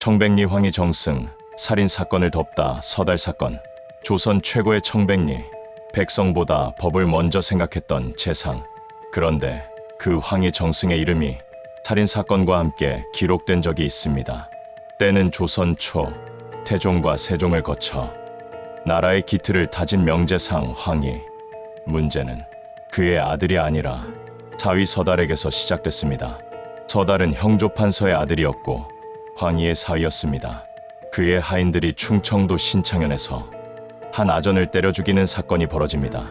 청백리 황희 정승 살인 사건을 덮다 서달 사건 조선 최고의 청백리 백성보다 법을 먼저 생각했던 재상 그런데 그 황희 정승의 이름이 살인 사건과 함께 기록된 적이 있습니다. 때는 조선 초 태종과 세종을 거쳐 나라의 기틀을 다진 명제상 황희 문제는 그의 아들이 아니라 자위 서달에게서 시작됐습니다. 서달은 형조판서의 아들이었고 황희의 사위였습니다. 그의 하인들이 충청도 신창현에서 한 아전을 때려 죽이는 사건이 벌어집니다.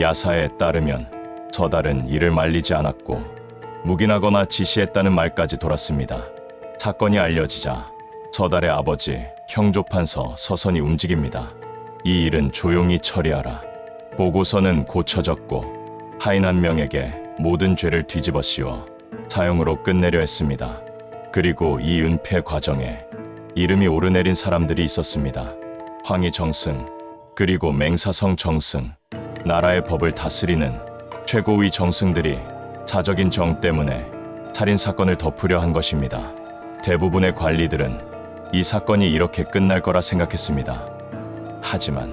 야사에 따르면 서달은 이를 말리지 않았고 묵인하거나 지시했다는 말까지 돌았습니다. 사건이 알려지자 서달의 아버지 형조판서 서선이 움직입니다. 이 일은 조용히 처리하라. 보고서는 고쳐졌고 하인 한 명에게 모든 죄를 뒤집어 씌워 사형으로 끝내려 했습니다. 그리고 이 은폐 과정에 이름이 오르내린 사람들이 있었습니다. 황희 정승, 그리고 맹사성 정승, 나라의 법을 다스리는 최고위 정승들이 사적인 정 때문에 살인 사건을 덮으려 한 것입니다. 대부분의 관리들은 이 사건이 이렇게 끝날 거라 생각했습니다. 하지만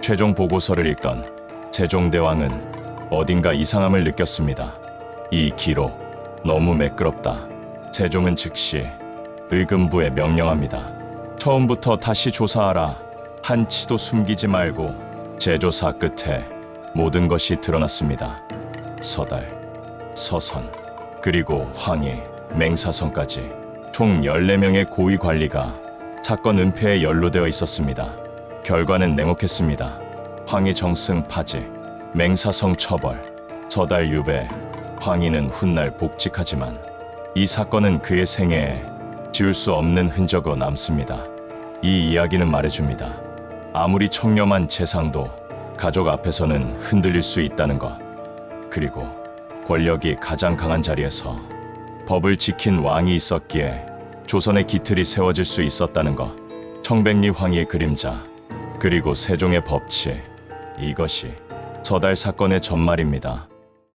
최종 보고서를 읽던 세종대왕은 어딘가 이상함을 느꼈습니다. 이 기록 너무 매끄럽다. 세종은 즉시 의금부에 명령합니다. 처음부터 다시 조사하라. 한치도 숨기지 말고 재조사 끝에 모든 것이 드러났습니다. 서달, 서선, 그리고 황해, 맹사성까지 총 14명의 고위 관리가 사건 은폐에 연루되어 있었습니다. 결과는 냉혹했습니다. 황희 정승 파지, 맹사성 처벌, 서달 유배, 황희는 훗날 복직하지만 이 사건은 그의 생애에 지울 수 없는 흔적으로 남습니다. 이 이야기는 말해줍니다. 아무리 청렴한 재상도 가족 앞에서는 흔들릴 수 있다는 것. 그리고 권력이 가장 강한 자리에서 법을 지킨 왕이 있었기에 조선의 기틀이 세워질 수 있었다는 것. 청백리 황희의 그림자, 그리고 세종의 법치. 이것이 서달 사건의 전말입니다.